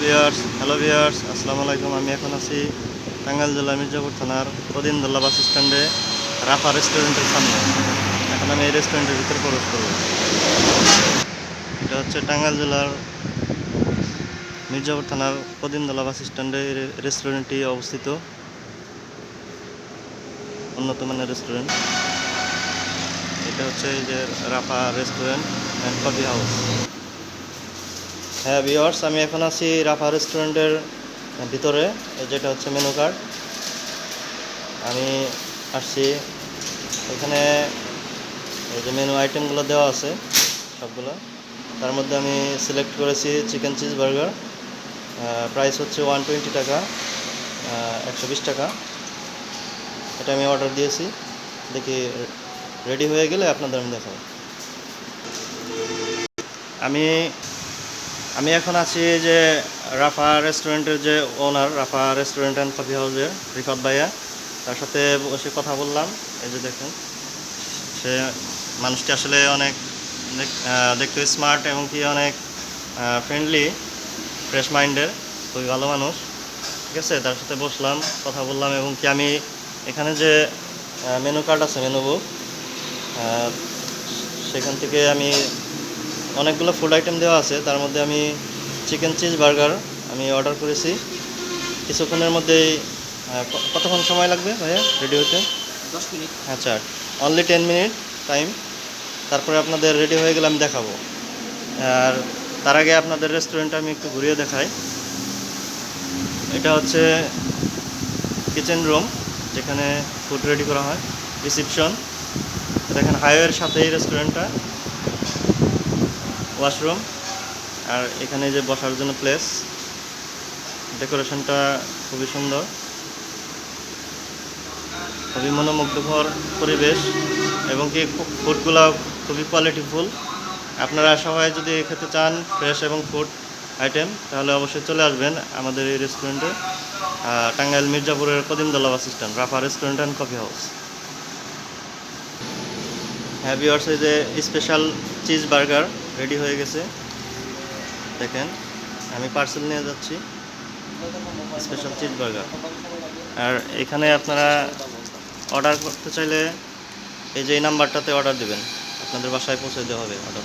Viewers hello viewers আসসালামু আলাইকুম। আমি এখন আছি টাঙ্গাইল জেলা মির্জাপুর থানার কদিনদোল্লা বাস স্ট্যান্ডে রাফা রেস্টুরেন্টের সামনে। এখন আমি এই রেস্টুরেন্টের ভিতরে প্রবেশ করব। এটা হচ্ছে টাঙ্গাইল জেলার মির্জাপুর থানার কদিনদোল্লা বাস স্ট্যান্ডে রেস্টুরেন্টটি অবস্থিত। উন্নত মানের রেস্টুরেন্ট। এটা হচ্ছে এই যে Rafa restaurant and coffee house. হ্যাঁ ভিওয়ার্স আমি এখন আছি রাফা রেস্টুরেন্টের ভিতরে যেটা হচ্ছে মেনু কার্ড আমি আসছি, এখানে এই যে মেনু আইটেমগুলো দেওয়া আছে, সবগুলো। তার মধ্যে আমি সিলেক্ট করেছি চিকেন চিজ বার্গার প্রাইস হচ্ছে ওয়ান টোয়েন্টি টাকা একশো বিশ টাকা। এটা আমি অর্ডার দিয়েছি, দেখি রেডি হয়ে গেলে আপনাদের আমি দেখাবো। আমি আমি এখন আছি যে রাফা রেস্টুরেন্টের যে owner Rafa restaurant and coffee হাউসের রিফাত ভাইয়া। তার সাথে বসে কথা বললাম। এই যে দেখুন, সে মানুষটি আসলে অনেক দেখ- দেখতে স্মার্ট এবং কি অনেক ফ্রেন্ডলি ফ্রেশ মাইন্ডের খুবই ভালো মানুষ। ঠিক আছে? তার সাথে বসলাম, কথা বললাম এবং কি আমি এখানে যে মেনু কার্ড আছে মেনু বুক সেখান থেকে আমি অনেকগুলো ফুড আইটেম দেওয়া আছে। তার মধ্যে আমি চিকেন চিজ বার্গার আমি অর্ডার করেছি। কিছুক্ষণের মধ্যেই কতক্ষণ সময় লাগবে ভাইয়া রেডি হতে? দশ মিনিট। আচ্ছা অনলি টেন মিনিট টাইম তারপরে আপনাদের রেডি হয়ে গেলে আমি দেখাবো। আর তার আগে আপনাদের রেস্টুরেন্টটা আমি একটু ঘুরিয়ে দেখাই। এটা হচ্ছে কিচেন রুম যেখানে ফুড রেডি করা হয়। রিসিপশন দেখেন হাইওয়ের সাথেই রেস্টুরেন্টটা ওয়াশরুম। আর এখানে যে বসার জন্য প্লেস ডেকোরেশনটা খুবই সুন্দর। খুবই মনোমুগ্ধকর পরিবেশ এবং কি ফুডগুলো খুবই কোয়ালিটিফুল আপনারা সবাই যদি খেতে চান ফ্রেশ এবং ফুড আইটেম তাহলে অবশ্যই চলে আসবেন আমাদের এই রেস্টুরেন্টে Tangail মির্জাপুরের Kadimdola bus stand Rafa restaurant and coffee house heavy এই যে স্পেশাল চিজ বার্গার রেডি হয়ে গেছে। দেখেন, আমি পার্সেল নিয়ে যাচ্ছি। স্পেশাল চিজ বার্গার আর এখানে আপনারা অর্ডার করতে চাইলে এই যে এই নাম্বারটাতে অর্ডার দেবেন। আপনাদের বাসায় পৌঁছে দেওয়া হবে অর্ডার